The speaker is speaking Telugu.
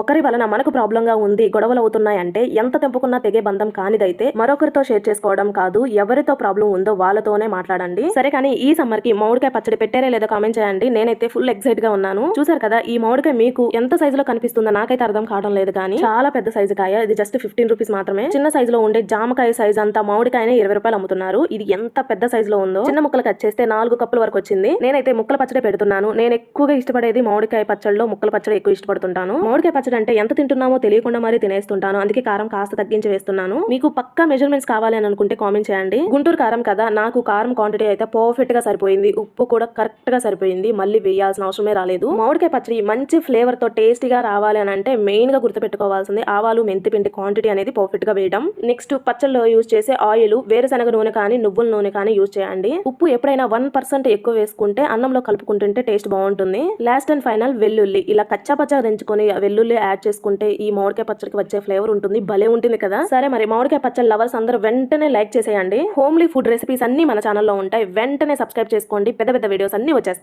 ఒకరి వలన మనకు ప్రాబ్లం గా ఉంది గొడవలు అవుతున్నాయంటే ఎంత తెంపుకున్నా తెగే బంధం కానిదైతే మరొకరితో షేర్ చేసుకోవడం కాదు ఎవరితో ప్రాబ్లం ఉందో వాళ్ళతోనే మాట్లాడండి. సరే కానీ ఈ సమ్మర్కి మామిడికాయ పచ్చడి పెట్టారే లేదో కామెంట్ చేయండి. నేనైతే ఫుల్ ఎక్సైట్గా ఉన్నాను. చూసారు కదా ఈ మామిడికాయ మీకు ఎంత సైజులో కనిపిస్తుందో నాకైతే అర్థం కావడం లేదు కానీ చాలా పెద్ద సైజు కాయ. ఇది జస్ట్ ఫిఫ్టీన్ రూపీస్ మాత్రమే. చిన్న సైజు లో ఉండే జామకాయ సైజ్ అంతా మామిడికాయనే ఇరవై రూపాయలు అమ్ముతున్నారు. ఇది ఎంత పెద్ద సైజు లో ఉందో. చిన్న ముక్కలు కట్ చేస్తే నాలుగు కప్పుల వరకు వచ్చింది. నేనైతే ముక్కల పచ్చడి పెడుతున్నాను. నేను ఎక్కువగా ఇష్టపడేది మామిడికాయ పచ్చడిలో ముక్కల పచ్చడి ఎక్కువ ఇష్టపడుతుంటాను. మామిడికాయ పచ్చడి అంటే ఎంత తింటున్నామో తెలియకుండా మరీ తినేస్తుంటాను. అందుకే కారం కాస్త తగ్గించి వేస్తున్నాను. మీకు పక్కా మెజర్మెంట్స్ కావాలి అని అనుకుంటే కామెంట్ చేయండి. గుంటూరు కారం కదా నాకు కారం క్వాంటిటీ అయితే పర్ఫెక్ట్గా సరిపోయింది. ఉప్పు కూడా కరెక్ట్గా సరిపోయింది. మళ్ళీ వేయాల్సిన అవసరమే రాలేదు. మామిడికాయ పచ్చడి మంచి ఫ్లేవర్తో టేస్టీగా రావాలి అని అంటే మెయిన్గా గుర్తుపెట్టుకోవాల్సింది ఆవాలు మెంతిపిండి క్వాంటిటీ అనేది పర్ఫెక్ట్గా వేయడం. నెక్స్ట్ పచ్చళ్ళలో యూజ్ చేసే ఆయిల్ వేరుశనగ నూనె కానీ నువ్వుల నూనె కానీ యూజ్ చేయండి. ఉప్పు ఎప్పుడైనా వన్ పర్సెంట్ ఎక్కువ వేసుకుంటే అన్నంలో కలుపుకుంటుంటే టేస్ట్ బాగుంటుంది. లాస్ట్ అండ్ ఫైనల్ వెల్లుల్లి. ఇలా కచ్చా పచ్చా దంచుకొని వెల్లుల్లి యాడ్ చేసుకుంటే ఈ మామిడికాయ పచ్చడికి వచ్చే ఫ్లేవర్ ఉంటుంది. భలే ఉంటుంది కదా? సరే మరి మామిడికాయ పచ్చడి లవర్స్ అందరూ వెంటనే లైక్ చేసేయండి. హోమ్లీ ఫుడ్ రెసిపీస్ అన్ని మన ఛానల్లో ఉంటాయి. వెంటనే సబ్స్క్రైబ్ చేసుకోండి. పెద్ద పెద్ద వీడియోస్ అన్ని వచ్చేస్తాయి.